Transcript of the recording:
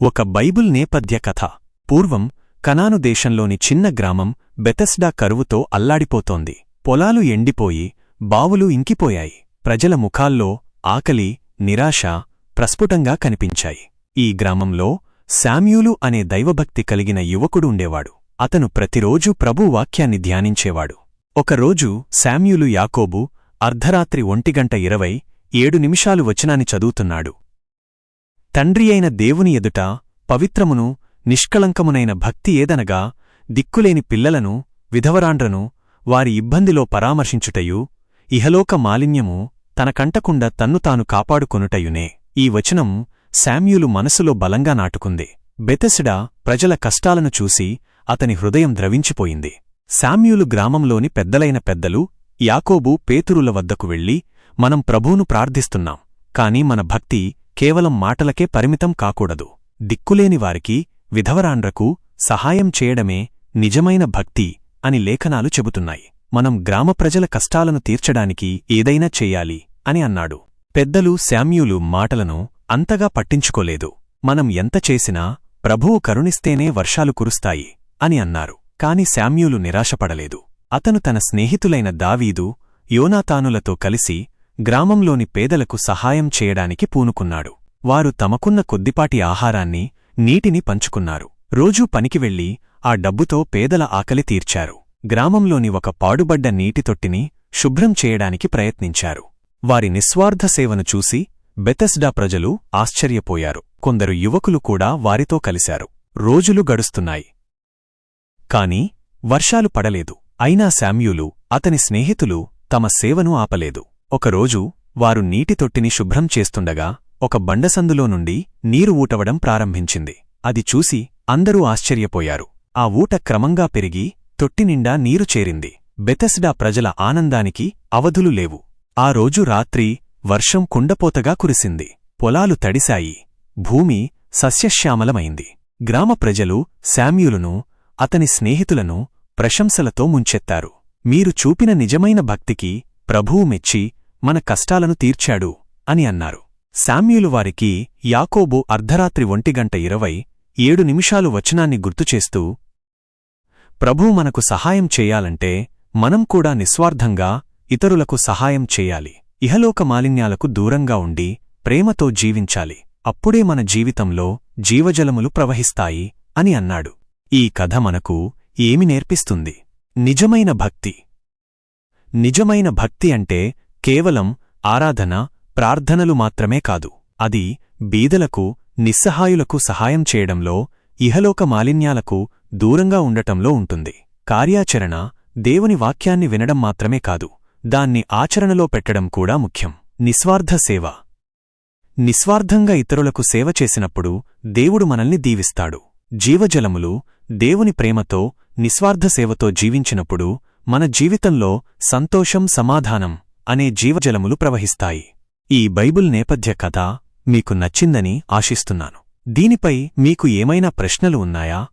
ఒక బైబుల్ నేపథ్య కథ. పూర్వం కనాను దేశంలోని చిన్న గ్రామం బెతస్డా కరువుతో అల్లాడిపోతోంది. పొలాలు ఎండిపోయి బావులు ఇంకిపోయాయి. ప్రజల ముఖాల్లో ఆకలి నిరాశ ప్రస్ఫుటంగా కనిపించాయి. ఈ గ్రామంలో శామ్యూలు అనే దైవభక్తి కలిగిన యువకుడు ఉండేవాడు. అతను ప్రతిరోజూ ప్రభువాక్యాన్ని ధ్యానించేవాడు. ఒకరోజు శామ్యూలు యాకోబు అర్ధరాత్రి ఒంటిగంట ఇరవై ఏడు నిమిషాలు వచనాన్ని చదువుతున్నాడు. తండ్రి అయిన దేవుని ఎదుట పవిత్రమును నిష్కళంకమునైన భక్తి ఏదనగా దిక్కులేని పిల్లలను విధవరాండ్రను వారి ఇబ్బందిలో పరామర్శించుటయు ఇహలోక మాలిన్యము తనకంటకుండా తన్ను తాను కాపాడుకొనుటయునే. ఈ వచనం శామ్యూలు మనసులో బలంగా నాటుకుంది. బెతెసిడా ప్రజల కష్టాలను చూసి అతని హృదయం ద్రవించిపోయింది. శామ్యూలు గ్రామంలోని పెద్దలైన పెద్దలు యాకోబు పేతురుల వద్దకు వెళ్ళి మనం ప్రభువును ప్రార్థిస్తున్నాం కాని మన భక్తి కేవలం మాటలకే పరిమితం కాకూడదు. దిక్కులేని వారికి విధవరాండ్రకు సహాయం చేయడమే నిజమైన భక్తి అని లేఖనాలు చెబుతున్నాయి. మనం గ్రామ ప్రజల కష్టాలను తీర్చడానికి ఏదైనా చెయ్యాలి అని అన్నాడు. పెద్దలు శామ్యూలు మాటలను అంతగా పట్టించుకోలేదు. మనం ఎంత చేసినా ప్రభువు కరుణిస్తేనే వర్షాలు కురుస్తాయి అని అన్నారు. కాని శామ్యూలు నిరాశపడలేదు. అతను తన స్నేహితులైన దావీదు యోనాతానులతో కలిసి గ్రామంలోని పేదలకు సహాయం చేయడానికి పూనుకున్నాడు. వారు తమకున్న కొద్దిపాటి ఆహారాన్ని నీటిని పంచుకున్నారు. రోజూ పనికి వెళ్ళి ఆ డబ్బుతో పేదల ఆకలి తీర్చారు. గ్రామంలోని ఒక పాడుబడ్డ నీటితొట్టిని శుభ్రం చేయడానికి ప్రయత్నించారు. వారి నిస్వార్థ సేవను చూసి బెతస్డా ప్రజలు ఆశ్చర్యపోయారు. కొందరు యువకులు కూడా వారితో కలిశారు. రోజులు గడుస్తున్నాయి. కాని వర్షాలు పడలేదు. అయినా శామ్యూలు అతని స్నేహితులు తమ సేవను ఆపలేదు. ఒకరోజు వారు నీటి తొట్టిని శుభ్రం చేస్తుండగా ఒక బండసందులో నుండి నీరు ఊటవడం ప్రారంభించింది. అది చూసి అందరూ ఆశ్చర్యపోయారు. ఆ ఊట క్రమంగా పెరిగి తొట్టినిండా నీరు చేరింది. బెతెస్డా ప్రజల ఆనందానికి అవధులు లేవు. ఆ రోజు రాత్రి వర్షం కుండపోతగా కురిసింది. పొలాలు తడిశాయి. భూమి సస్యశ్యామలమైంది. గ్రామ ప్రజలు శామ్యులును అతని స్నేహితులను ప్రశంసలతో ముంచెత్తారు. మీరు చూపిన నిజమైన భక్తికి ప్రభువు మెచ్చి మన కష్టాలను తీర్చాడు అని అన్నారు. శామ్యులు వారికి యాకోబు అర్ధరాత్రి ఒంటిగంట ఇరవై ఏడు నిమిషాలు వచనాన్ని గుర్తుచేస్తూ ప్రభు మనకు సహాయం చేయాలంటే మనం కూడా నిస్వార్థంగా ఇతరులకు సహాయం చేయాలి. ఇహలోక మాలిన్యాలకు దూరంగా ఉండి ప్రేమతో జీవించాలి. అప్పుడే మన జీవితంలో జీవజలములు ప్రవహిస్తాయి అని అన్నాడు. ఈ కథ మనకు ఏమి నేర్పిస్తుంది? నిజమైన భక్తి. నిజమైన భక్తి అంటే కేవలం ఆరాధన ప్రార్థనలు మాత్రమే కాదు. అది బీదలకు నిస్సహాయులకు సహాయం చేయడంలో ఇహలోక మాలిన్యాలకు దూరంగా ఉండటంలో ఉంటుంది. కార్యాచరణ దేవుని వాక్యాన్ని వినడం మాత్రమే కాదు దాన్ని ఆచరణలో పెట్టడం కూడా ముఖ్యం. నిస్వార్థ సేవ. నిస్వార్థంగా ఇతరులకు సేవ చేసినప్పుడు దేవుడు మనల్ని దీవిస్తాడు. జీవజలములు దేవుని ప్రేమతో నిస్వార్థ సేవతో జీవించినప్పుడు మన జీవితంలో సంతోషం సమాధానం అనే జీవజలములు ప్రవహిస్తాయి. ఈ బైబుల్ నేపథ్య కథ మీకు నచ్చిందని ఆశిస్తున్నాను. దీనిపై మీకు ఏమైనా ప్రశ్నలు ఉన్నాయా?